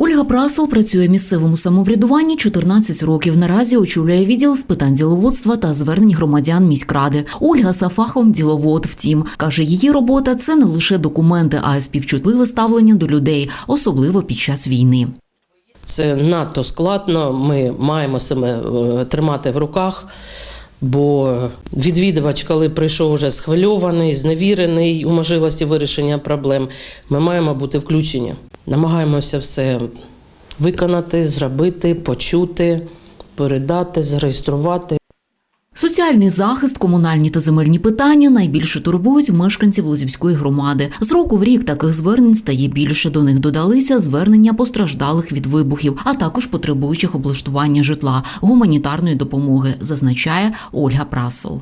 Ольга Прасол працює в місцевому самоврядуванні 14 років. Наразі очолює відділ з питань діловодства та звернень громадян міськради. Ольга за фахом діловод. Втім, каже, її робота це не лише документи, а й співчутливе ставлення до людей, особливо під час війни. Це надто складно. Ми маємо себе е, тримати в руках. Бо відвідувач, коли прийшов вже схвильований, зневірений у можливості вирішення проблем, ми маємо бути включені. Намагаємося все виконати, зробити, почути, передати, зареєструвати. Соціальний захист, комунальні та земельні питання найбільше турбують мешканців Лозівської громади. З року в рік таких звернень стає більше. До них додалися звернення постраждалих від вибухів, а також потребуючих облаштування житла, гуманітарної допомоги, зазначає Ольга Прасол.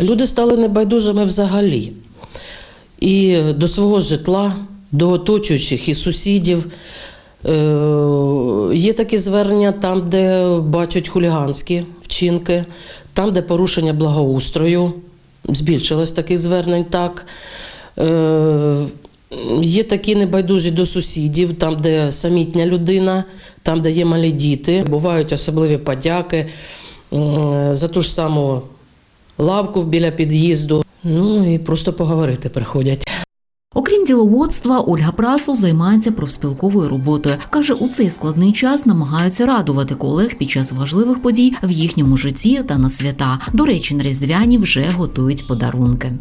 Люди стали небайдужими взагалі. І до свого житла, до оточуючих і сусідів. Е, Є такі звернення там, де бачать хуліганські вчинки, там, де порушення благоустрою. Збільшилось таких звернень так. Е, Є такі небайдужі до сусідів, там, де самітня людина, там, де є малі діти. Бувають особливі подяки за ту ж саму лавку біля під'їзду. Ну і просто поговорити приходять. Окрім діловодства, Ольга Прасо займається профспілковою роботою. Каже, у цей складний час намагається радувати колег під час важливих подій в їхньому житті та на свята. До речі, на різдвяні вже готують подарунки.